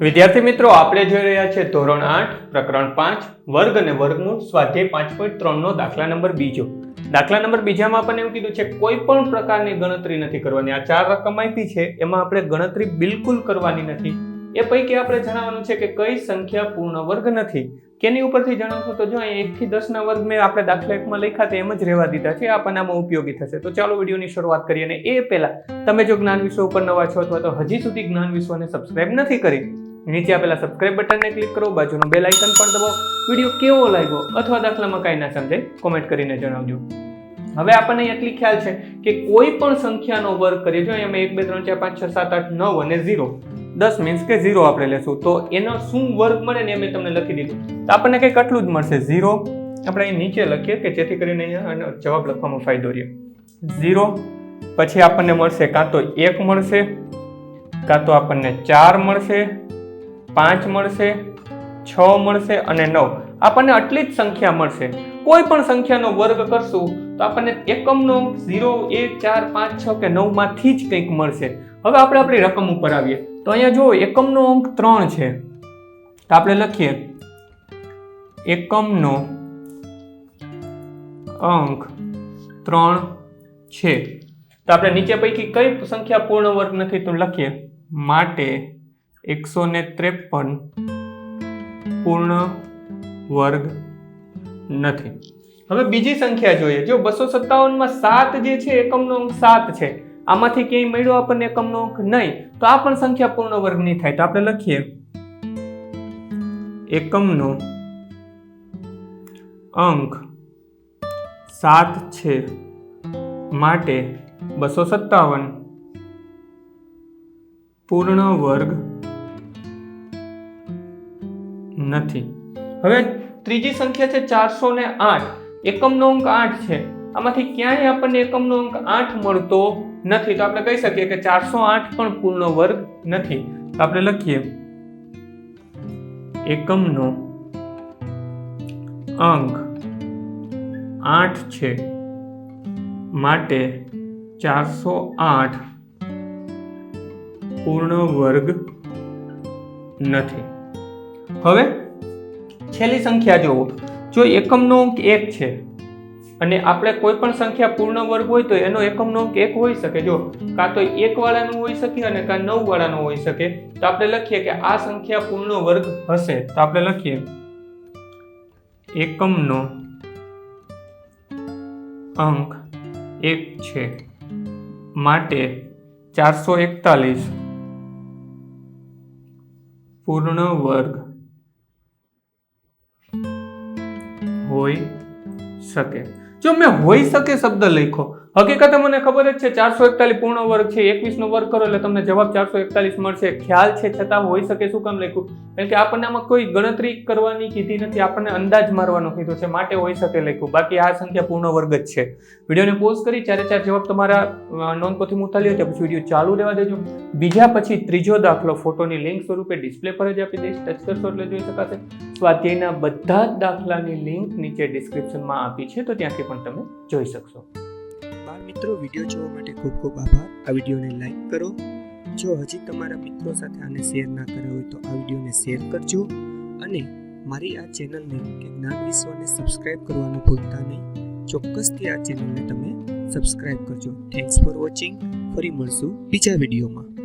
વિદ્યાર્થી મિત્રો, આપણે જોઈ રહ્યા છે ધોરણ આઠ, પ્રકરણ પાંચ, વર્ગ અને વર્ગમૂળ, સ્વાધ્યાય પાંચ પોઈન્ટ ત્રણનો દાખલા નંબર બીજો. દાખલા નંબર બીજામાં આપણને એવું કીધું છે, કોઈ પણ પ્રકારની ગણતરી નથી કરવાની. આ ચાર રકમ આપી છે, એમાં આપણે ગણતરી બિલકુલ કરવાની નથી. એ પૈકી આપણે જણાવવાનું છે કે કઈ સંખ્યા પૂર્ણ વર્ગ નથી. કેની ઉપરથી જણાવશો તો જો અહીં એકથી દસના વર્ગ મેં આપણે દાખલા એકમાં લખ્યા તો એમ જ રહેવા દીધા છે આપણને આમાં ઉપયોગી થશે. તો ચાલો વિડીયોની શરૂઆત કરીએ અને એ પહેલા તમે જો જ્ઞાન વિશ્વ ઉપર નવા છો અથવા તો હજી સુધી જ્ઞાન વિશ્વને સબસ્ક્રાઇબ નથી કરી નીચે આપેલા સબસ્ક્રાઇબ બટનને ક્લિક કરો, બાજુનું બેલ આઇકન પણ દબાવો. વીડિયો કેવો લાગ્યો અથવા દાખલામાં કાંઈ ના સમજાય કોમેન્ટ કરીને જણાવજો. હવે આપણને એટલી ખ્યાલ છે કે કોઈ પણ સંખ્યાનો વર્ગ કરીએ, જો અમે એક, બે, ત્રણ, ચાર, પાંચ, છ, સાત, આઠ, નવ અને ઝીરો દસ મીન્સ કે ઝીરો આપણે લેશું. તો એનો શું વર્ગ મળે ને અમે તમને લખી દીધું. તો આપણને કંઈક આટલું જ મળશે ઝીરો આપણે અહીં નીચે લખીએ કે જેથી કરીને અહીંયા જવાબ લખવામાં ફાયદો રહે ઝીરો પછી આપણને મળશે કાં તો એક મળશે, કાં તો આપણને ચાર મળશે પાંચ મળશે, છ મળશે અને નવ. આપણને આટલી જ સંખ્યા મળશે. કોઈ પણ સંખ્યાનો વર્ગ કરશું, તો આપણને એકમનો ઝીરો, એક, ચાર, પાંચ, છ કે નવમાંથી જ કંઈક મળશે. હવે આપણે આપણી રકમ ઉપર આવીએ. તો અહીંયા જુઓ, એકમનો અંક ત્રણ છે. તો આપણે લખીએ. એકમનો અંક ત્રણ છે. તો આપણે નીચે પૈકી કઈ સંખ્યા પૂર્ણ વર્ગ નથી તો લખીએ. માટે એકસો ને ત્રેપન પૂર્ણ વર્ગ નથી. હવે બીજી સંખ્યા જોઈએ. જો બસો સત્તાવનમાં સાત જે છે, એકમનો અંક સાત છે. આમાંથી ક્યાંય મળ્યો આપણને એકમનો અંક નહીં, તો આ પણ સંખ્યા પૂર્ણ વર્ગ નહીં થાય. તો આપણે લખીએ. એકમનો અંક સાત છે માટે બસો સત્તાવન પૂર્ણ વર્ગ નથી. હવે ત્રીજી સંખ્યા છે ચારસો ને આઠ. એકમનો અંક આઠ છે. આમાંથી ક્યાંય આપણને એકમનો અંક આઠ મળતો નથી. તો આપણે કહી શકીએ કે ચારસો આઠ પણ પૂર્ણ વર્ગ નથી. તો આપણે લખીએ. એકમનો અંક આઠ છે માટે ચારસો આઠ પૂર્ણ વર્ગ નથી. હવે છેલ્લી સંખ્યા જુઓ જો એકમનો અંક એક છે અને આપણે કોઈ પણ સંખ્યા પૂર્ણ વર્ગ હોય તો એનો એકમનો અંક એક હોઈ શકે. જો કાં તો એકવાળાનું હોઈ શકે અને કાં નવવાળાનું હોઈ શકે. તો આપણે લખીએ કે આ સંખ્યા પૂર્ણ વર્ગ હશે. તો આપણે લખીએ એકમનો અંક એક છે માટે ચારસો એકતાલીસ પૂર્ણ વર્ગ હોઈ શકે. જો મેં હોઈ શકે શબ્દ લખ્યો હકીકતે મને ખબર જ છે, ચારસો એકતાલીસ પૂર્ણ વર્ગ છે, એકવીસનો વર્ગ કરો એટલે તમને જવાબ ચારસો એકતાલીસ મળશે. ખ્યાલ છે છતાં હોઈ શકે શું કામ લખ્યું? કારણ કે આપણને આમાં કોઈ ગણતરી કરવાની કીધી નથી, આપણને અંદાજ મારવાનો કીધો છે, માટે હોઈ શકે લખ્યું. બાકી આ સંખ્યા પૂર્ણ વર્ગ જ છે. વિડીયોને પોઝ કરી, ચારે ચાર જવાબ તમારા નોંધપોથી ઉતારી લો પછી વીડિયો ચાલુ રહેવા દેજો. બીજા પછી ત્રીજો દાખલો, ફોટોની લિંક સ્વરૂપે ડિસ્પ્લે પર જ આપી દઈશ. ટચ કરશો એટલે જોઈ શકાશે. સ્વાધ્યાયના બધા જ દાખલાની લિંક નીચે ડિસ્ક્રિપ્શનમાં આપી છે, તો ત્યાંથી પણ તમે જોઈ શકશો. બાળ મિત્રો, વીડિયો જોવા માટે ખૂબ ખૂબ આભાર. આ વિડીયોને લાઈક કરો. જો હજી તમારા મિત્રો સાથે આને શેર ના કર્યો હોય તો આ વિડીયોને શેર કરજો. અને મારી આ ચેનલને કે જ્ઞાન વિશ્વને સબસ્ક્રાઇબ કરવાનું ભૂલતા નહીં. ચોક્કસથી આ ચેનલને તમે સબસ્ક્રાઇબ કરજો. થેન્ક્સ ફોર વોચિંગ ફરી મળશું બીજા વિડીયોમાં.